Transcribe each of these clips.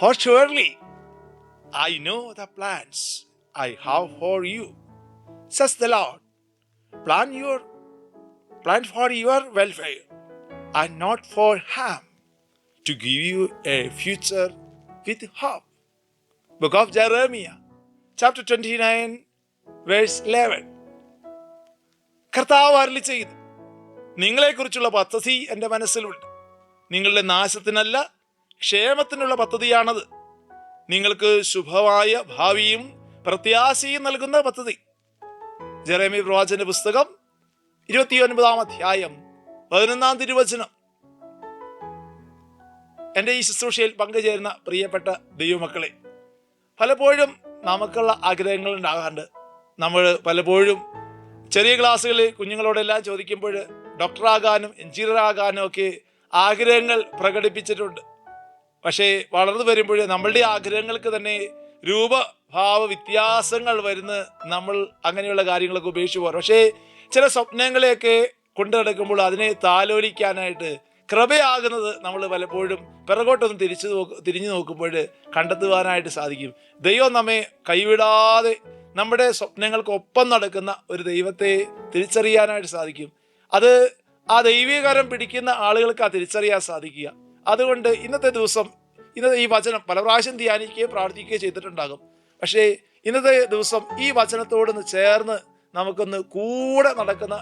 For surely I know the plans I have for you, says the Lord. Plan your plan for your welfare and not for harm, to give you a future with hope. Book of Jeremiah, chapter 29, verse 11. കർത്താവ് അരളി ചെയ്ത് നിങ്ങളെക്കുറിച്ചുള്ള പദ്ധതി എന്റെ മനസ്സിലുണ്ട് നിങ്ങളുടെ നാശത്തിനല്ല ക്ഷേമത്തിനുള്ള പദ്ധതിയാണത്. നിങ്ങൾക്ക് ശുഭമായ ഭാവിയും പ്രത്യാശയും നൽകുന്ന പദ്ധതി. ജെറേമി പ്രവാചന്റെ പുസ്തകം ഇരുപത്തിയൊൻപതാം അധ്യായം പതിനൊന്നാം തിരുവചനം. എന്റെ ഈ ശുശ്രൂഷയിൽ പങ്കുചേരുന്ന പ്രിയപ്പെട്ട ദൈവമക്കളെ പലപ്പോഴും നമുക്കുള്ള ആഗ്രഹങ്ങൾ ഉണ്ടാകാറുണ്ട്. നമ്മൾ പലപ്പോഴും ചെറിയ ക്ലാസ്സുകളിൽ കുഞ്ഞുങ്ങളോടെല്ലാം ചോദിക്കുമ്പോൾ ഡോക്ടറാകാനും എഞ്ചിനീയർ ആകാനും ഒക്കെ ആഗ്രഹങ്ങൾ പ്രകടിപ്പിച്ചിട്ടുണ്ട്. പക്ഷേ വളർന്നു വരുമ്പോൾ നമ്മളുടെ ആഗ്രഹങ്ങൾക്ക് തന്നെ രൂപഭാവ വ്യത്യാസങ്ങൾ വരുന്ന നമ്മൾ അങ്ങനെയുള്ള കാര്യങ്ങളൊക്കെ ഉപേക്ഷിച്ച് പോകാറ്. പക്ഷേ ചില സ്വപ്നങ്ങളെയൊക്കെ കൊണ്ടു നടക്കുമ്പോൾ അതിനെ താലോലിക്കാനായിട്ട് കൃപയാകുന്നത് നമ്മൾ പലപ്പോഴും പിറകോട്ടൊന്ന് തിരിച്ചു നോക്ക് തിരിഞ്ഞു നോക്കുമ്പോൾ കണ്ടെത്തുവാനായിട്ട് സാധിക്കും. ദൈവം നമ്മെ കൈവിടാതെ നമ്മുടെ സ്വപ്നങ്ങൾക്കൊപ്പം നടക്കുന്ന ഒരു ദൈവത്തെ തിരിച്ചറിയാനായിട്ട് സാധിക്കും. അത് ആ ദൈവീകാരം പിടിക്കുന്ന ആളുകൾക്ക് ആ തിരിച്ചറിയാൻ സാധിക്കുക. അതുകൊണ്ട് ഇന്നത്തെ ദിവസം ഇന്നത്തെ ഈ വചനം പല പ്രാവശ്യം ധ്യാനിക്കുകയും പ്രാർത്ഥിക്കുകയും ചെയ്തിട്ടുണ്ടാകും. പക്ഷേ ഇന്നത്തെ ദിവസം ഈ വചനത്തോടൊന്ന് ചേർന്ന് നമുക്കൊന്ന് കൂടെ നടക്കുന്ന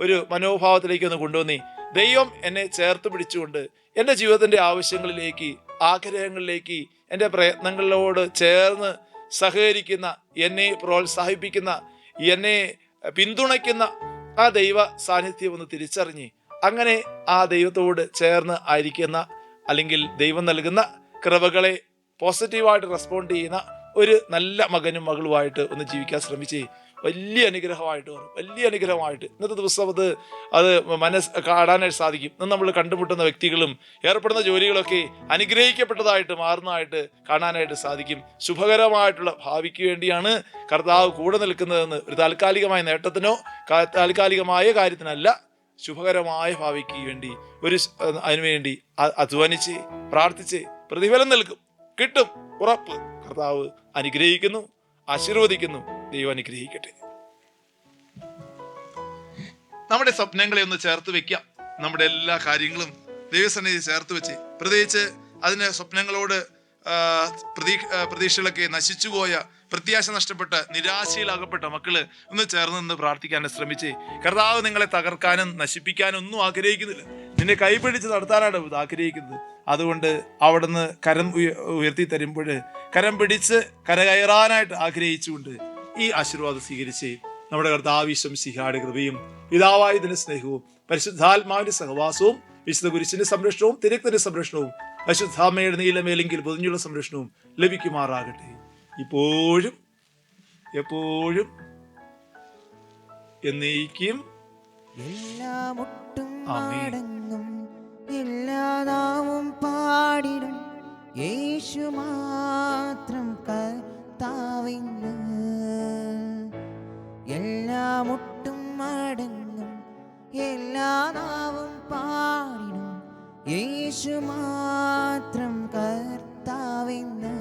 ഒരു മനോഭാവത്തിലേക്ക് ഒന്ന് കൊണ്ടുവന്നേ. ദൈവം എന്നെ ചേർത്ത് പിടിച്ചുകൊണ്ട് എന്റെ ജീവിതത്തിന്റെ ആവശ്യങ്ങളിലേക്ക് ആഗ്രഹങ്ങളിലേക്ക് എന്റെ പ്രയത്നങ്ങളോട് ചേർന്ന് സഹകരിക്കുന്ന എന്നെ പ്രോത്സാഹിപ്പിക്കുന്ന എന്നെ പിന്തുണയ്ക്കുന്ന ആ ദൈവ സാന്നിധ്യം ഒന്ന് തിരിച്ചറിഞ്ഞ് അങ്ങനെ ആ ദൈവത്തോട് ചേർന്ന് ആയിരിക്കുന്ന അല്ലെങ്കിൽ ദൈവം നൽകുന്ന കൃപകളെ പോസിറ്റീവായിട്ട് റെസ്പോണ്ട് ചെയ്യുന്ന ഒരു നല്ല മകനും മകളുമായിട്ട് ഒന്ന് ജീവിക്കാൻ ശ്രമിച്ചേ വലിയ അനുഗ്രഹമായിട്ട് വരും വലിയ അനുഗ്രഹമായിട്ട്. ഇന്നത്തെ ദിവസം അത് അത് മനസ്സ് കാണാനായിട്ട് സാധിക്കും. ഇന്ന് നമ്മൾ കണ്ടുമുട്ടുന്ന വ്യക്തികളും ഏർപ്പെടുന്ന ജോലികളൊക്കെ അനുഗ്രഹിക്കപ്പെട്ടതായിട്ട് മാറുന്നതായിട്ട് കാണാനായിട്ട് സാധിക്കും. ശുഭകരമായിട്ടുള്ള ഭാവിക്ക് വേണ്ടിയാണ് കർത്താവ് കൂടെ നിൽക്കുന്നതെന്ന് ഒരു താൽക്കാലികമായ നേട്ടത്തിനോ താൽക്കാലികമായ കാര്യത്തിനല്ല ശുഭകരമായ ഭാവിക്ക് വേണ്ടി ഒരു അതിനുവേണ്ടി അധ്വാനിച്ച് പ്രാർത്ഥിച്ച് പ്രതിഫലം നൽകും. കിട്ടും. ഉറപ്പ്. കർത്താവ് അനുഗ്രഹിക്കുന്നു ആശീർവദിക്കുന്നു. ദൈവം അനുഗ്രഹിക്കട്ടെ. നമ്മുടെ സ്വപ്നങ്ങളെ ഒന്ന് ചേർത്ത് വെക്കാം. നമ്മുടെ എല്ലാ കാര്യങ്ങളും ദൈവസന്നിധി ചേർത്ത് വെച്ച്. പ്രത്യേകിച്ച് അതിന് സ്വപ്നങ്ങളോട് പ്രതീ പ്രതീക്ഷകളൊക്കെ നശിച്ചുപോയ പ്രത്യാശ നഷ്ടപ്പെട്ട നിരാശയിലാകപ്പെട്ട മക്കൾ ഒന്ന് ചേർന്ന് നിന്ന് പ്രാർത്ഥിക്കാൻ ശ്രമിച്ച്. കർത്താവ് നിങ്ങളെ തകർക്കാനും നശിപ്പിക്കാനും ഒന്നും ആഗ്രഹിക്കുന്നില്ല. നിന്നെ കൈപിടിച്ച് നടത്താനാണ് ഇത് ആഗ്രഹിക്കുന്നത്. അതുകൊണ്ട് അവിടുന്ന് കരം ഉയർത്തി തരുമ്പോൾ കരം പിടിച്ച് കരകയറാനായിട്ട് ആഗ്രഹിച്ചുകൊണ്ട് ഈ ആശീർവാദം സ്വീകരിച്ച് നമ്മുടെ കർത്താവിശ്വം സിഹാട് കൃപയും പിതാവായതിന്റെ സ്നേഹവും പരിശുദ്ധാത്മാവിന്റെ സഹവാസവും വിശുദ്ധ കുരിശിന്റെ സംരക്ഷണവും തിരക്കിന്റെ സംരക്ഷണവും പരിശുദ്ധാമയുടെ നീലമേലെങ്കിൽ പൊതിഞ്ഞുള്ള സംരക്ഷണവും ലഭിക്കുമാറാകട്ടെ. ഇപ്പോഴും എപ്പോഴും എന്നേക്കും എല്ലാം എല്ലാ നാവും പാടിടും. യേശു മാത്രം കർത്താവിന്ന് എല്ലാ ഒട്ടും അടങ്ങും എല്ലാ നാവും പാടിടും യേശു മാത്രം കർത്താവിന്ന്